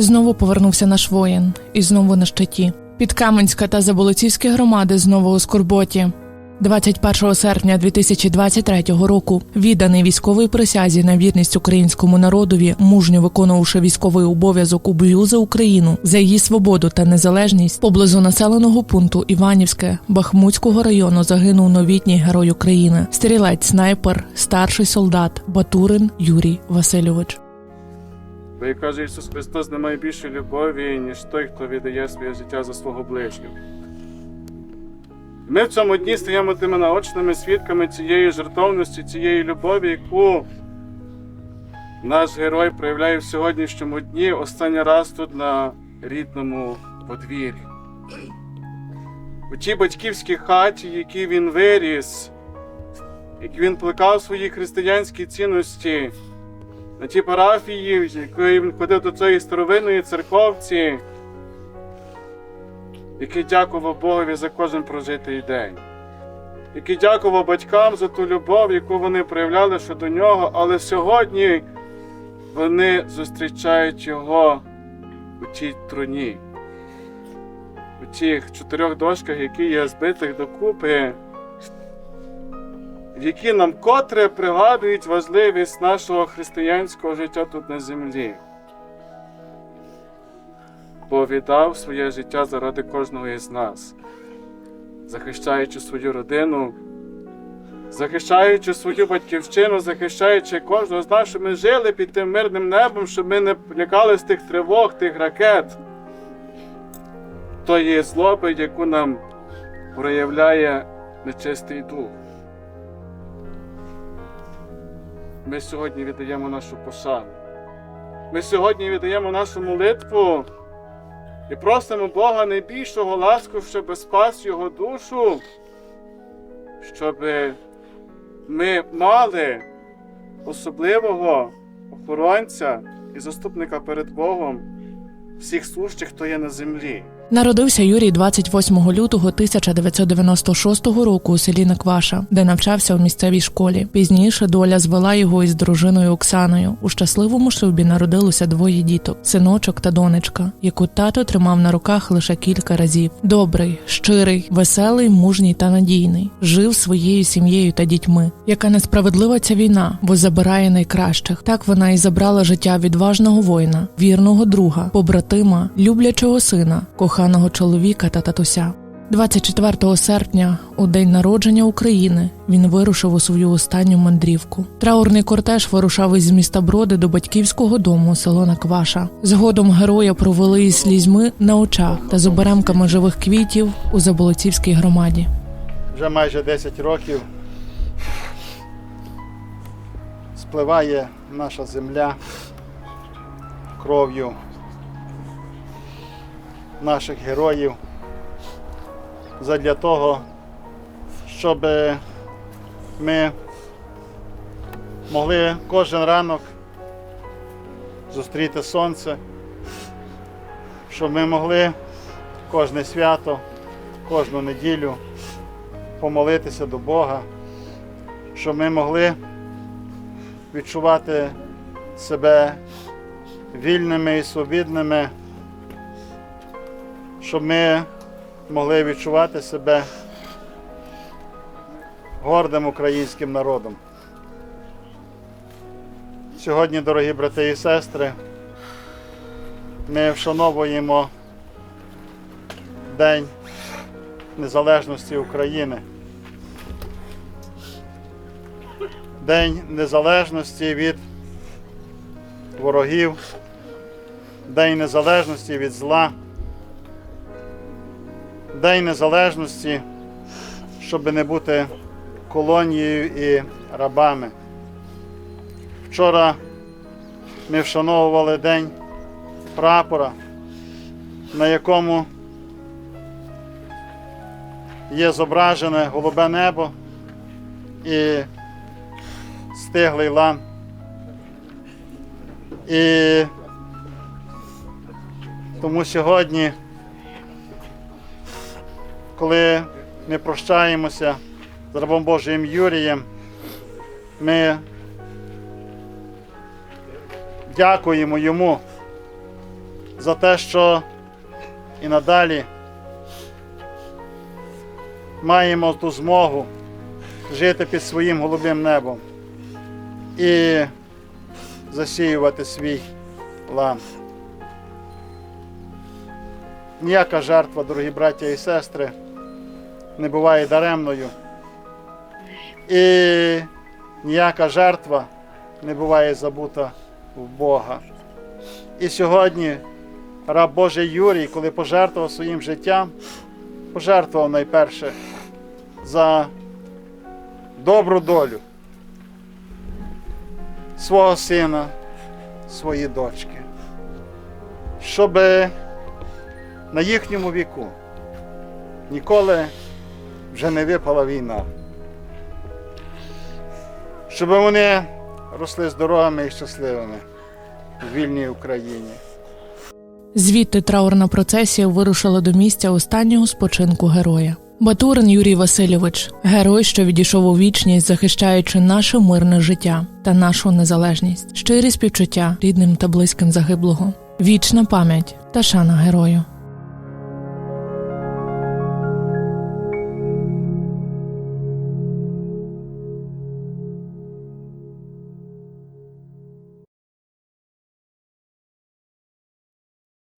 Знову повернувся наш воїн, і знову на щиті. Підкаменська та Заболоцівські громади знову у скорботі. 21 серпня 2023 року відданий військовій присязі на вірність українському народові, мужньо виконувавши військовий обов'язок у бою за Україну за її свободу та незалежність, поблизу населеного пункту Іванівське Бахмутського району загинув новітній герой України, стрілець, снайпер, старший солдат Батурин Юрій Васильович. Бо як каже Ісус Христос, немає більшої любові, ніж той, хто віддає своє життя за свого ближнього. Ми в цьому дні стаємо тими наочними свідками цієї жертовності, цієї любові, яку наш герой проявляє в сьогоднішньому дні останній раз тут на рідному подвір'ї. У тій батьківській хаті, в якій він виріс, як він плекав свої християнські цінності, на тій парафії, якої він ходив до цієї старовинної церковці, який дякував Богові за кожен прожитий день, який дякував батькам за ту любов, яку вони проявляли щодо нього, але сьогодні вони зустрічають його у тій труні, у тих чотирьох дошках, які є збитих докупи які нам котре пригадують важливість нашого християнського життя тут на землі. Бо віддав своє життя заради кожного із нас, захищаючи свою родину, захищаючи свою батьківщину, захищаючи кожного з нас, щоб ми жили під тим мирним небом, щоб ми не лякались тих тривог, тих ракет, тої злоби, яку нам проявляє нечистий дух. Ми сьогодні віддаємо нашу пошану. Ми сьогодні віддаємо нашу молитву і просимо Бога найбільшого ласку, щоб спас Його душу, щоб ми мали особливого охоронця і заступника перед Богом всіх сущих, хто є на землі. Народився Юрій 28 лютого 1996 року у селі Накваша, де навчався у місцевій школі. Пізніше доля звела його із дружиною Оксаною. У щасливому шлюбі народилося двоє діток: синочок та донечка, яку тато тримав на руках лише кілька разів. Добрий, щирий, веселий, мужній та надійний. Жив своєю сім'єю та дітьми. Яка несправедлива ця війна, бо забирає найкращих. Так вона і забрала життя відважного воїна, вірного друга, побратима, люблячого сина, коханого чоловіка та татуся. 24 серпня, у день народження України, він вирушив у свою останню мандрівку. Траурний кортеж вирушав із міста Броди до батьківського дому село Накваша. Згодом героя провели із слізьми на очах та з оберемками живих квітів у Заболоцівській громаді. вже майже 10 років спливає наша земля кров'ю наших героїв задля того, щоб ми могли кожен ранок зустріти сонце, щоб ми могли кожне свято, кожну неділю помолитися до Бога, щоб ми могли відчувати себе вільними і свобідними, щоб ми могли відчувати себе гордим українським народом. Сьогодні, дорогі брати і сестри, ми вшановуємо День Незалежності України. День Незалежності від ворогів, День Незалежності від зла, День Незалежності, щоб не бути колонією і рабами. Вчора ми вшановували День прапора, на якому є зображене голубе небо і стиглий лан. І тому сьогодні, коли ми прощаємося з рабом Божим Юрієм, ми дякуємо йому за те, що і надалі маємо ту змогу жити під своїм голубим небом і засіювати свій лан. Ніяка жертва, дорогі браття і сестри, не буває даремною. І ніяка жертва не буває забута в Бога. І сьогодні раб Божий Юрій, коли пожертвував своїм життям, пожертвував найперше за добру долю свого сина, свої дочки, щоб на їхньому віку ніколи вже не випала війна. Щоб вони росли здоровими і щасливими в вільній Україні. Звідти траурна процесія вирушила до місця останнього спочинку героя. Батурин Юрій Васильович, герой, що відійшов у вічність, захищаючи наше мирне життя та нашу незалежність, щирі співчуття рідним та близьким загиблого, вічна пам'ять та шана герою.